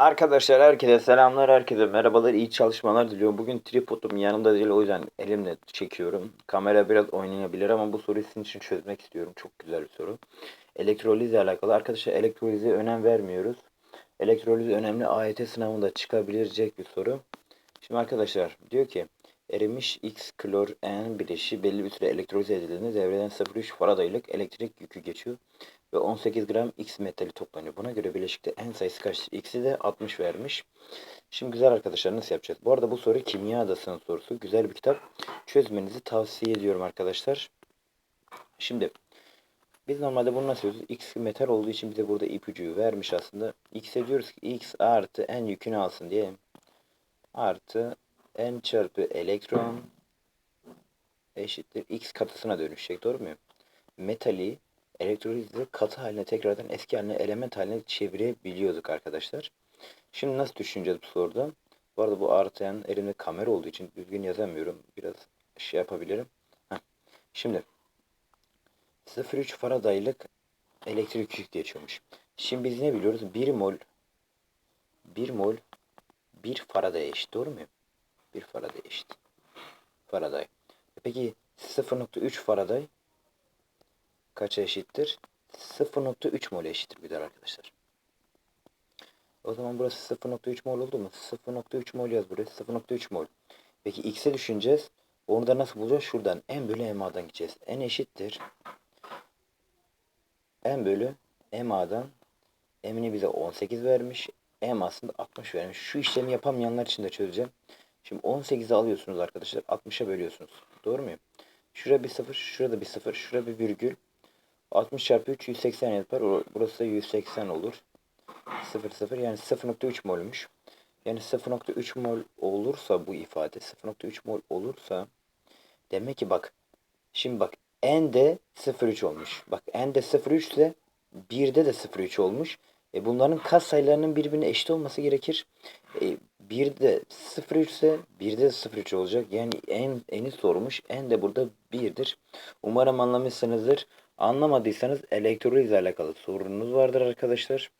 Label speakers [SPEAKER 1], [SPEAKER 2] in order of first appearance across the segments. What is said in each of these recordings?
[SPEAKER 1] Arkadaşlar herkese selamlar, herkese merhabalar, iyi çalışmalar diliyorum. Bugün tripodum yanımda değil o yüzden elimle çekiyorum. Kamera biraz oynayabilir ama bu soruyu sizin için çözmek istiyorum. Çok güzel bir soru. Elektrolizle alakalı. Arkadaşlar elektrolize önem vermiyoruz. Elektroliz önemli AYT sınavında çıkabilecek bir soru. Şimdi arkadaşlar diyor ki erimiş X klor N bileşi belli bir süre elektrolize edildiğinde devreden 0,3 faradaylık elektrik yükü geçiyor ve 18 gram X metali toplanıyor. Buna göre bileşikte en sayısı kaçtır? X'i de 60 vermiş. Şimdi güzel arkadaşlar nasıl yapacağız? Bu arada bu soru kimya adasının sorusu. Güzel bir kitap. Çözmenizi tavsiye ediyorum arkadaşlar. Şimdi biz normalde bunu nasıl yapıyoruz? X metal olduğu için bize burada ipucu vermiş aslında. X'e diyoruz ki X artı N yükünü alsın diye. Artı N çarpı elektron eşittir X katısına dönüşecek. Doğru muyum? Metali elektrolizle katı haline tekrardan eski haline element haline çevirebiliyorduk arkadaşlar. Şimdi nasıl düşüneceğiz bu soruda? Bu arada bu artayan elimde kamera olduğu için düzgün yazamıyorum. Biraz şey yapabilirim. Heh. Şimdi 0,3 faradaylık elektrik yük geçiyormuş. Şimdi biz ne biliyoruz? 1 mol 1 mol 1 faraday eşit. Doğru mu? 1 faraday eşit. Faraday. Peki 0.3 faraday kaça eşittir? 0.3 mol eşittir de arkadaşlar. O zaman burası 0.3 mol oldu mu? 0.3 mol yaz buraya. 0.3 mol. Peki x'e düşüneceğiz. Onu da nasıl bulacağız? Şuradan n bölü ma'dan gideceğiz. n eşittir. n bölü ma'dan m'ini bize 18 vermiş. m aslında 60 vermiş. Şu işlemi yapamayanlar için de çözeceğim. Şimdi 18'i alıyorsunuz arkadaşlar. 60'a bölüyorsunuz. Doğru muyum? Şurada bir sıfır, şurada bir sıfır, şurada bir virgül. 60 çarpı 3 180 yapar. Burası da 180 olur. 0 0 yani 0.3 molmuş. Yani 0.3 mol olursa bu ifade 0.3 mol olursa demek ki bak şimdi bak n de 0.3 olmuş. Bak n de 0.3 ise 1'de de 0.3 olmuş. E bunların kas sayılarının birbirine eşit olması gerekir. E, 1'de 0.3 ise 1'de de 0.3 olacak. Yani en eni sormuş. En de burada 1'dir. Umarım anlamışsınızdır. Anlamadıysanız elektrolizle alakalı sorununuz vardır arkadaşlar.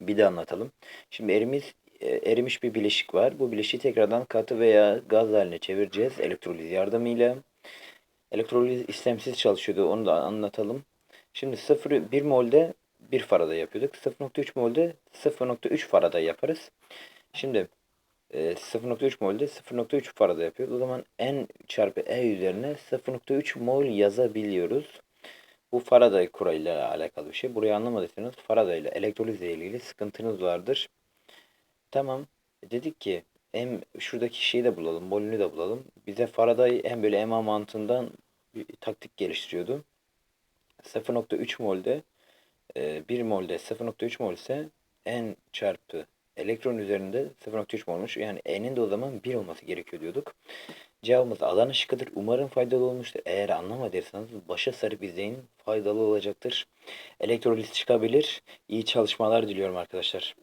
[SPEAKER 1] Bir de anlatalım. Şimdi erimiz, erimiş bir bileşik var. Bu bileşiği tekrardan katı veya gaz haline çevireceğiz elektroliz yardımıyla. Elektroliz istemsiz çalışıyordu. Onu da anlatalım. Şimdi 0 1 molde 1 farada yapıyorduk. 0.3 molde 0.3 farada yaparız. Şimdi 0.3 molde 0.3 farada yapıyoruz. O zaman N çarpı E üzerine 0.3 mol yazabiliyoruz. Bu Faraday kuralıyla alakalı bir şey. Burayı anlamadıysanız Faraday ile elektroliz ile ilgili sıkıntınız vardır. Tamam. Dedik ki M şuradaki şeyi de bulalım. Molünü de bulalım. Bize Faraday hem böyle MA mantığından bir taktik geliştiriyordu. 0.3 molde 1 molde 0.3 mol ise N çarpı elektron üzerinde 0.3 molmuş. Yani N'in de o zaman 1 olması gerekiyor diyorduk. Cevabımız Adana şıkkıdır. Umarım faydalı olmuştur. Eğer anlamadıysanız başa sarıp izleyin. Faydalı olacaktır. Elektroliz çıkabilir. İyi çalışmalar diliyorum arkadaşlar.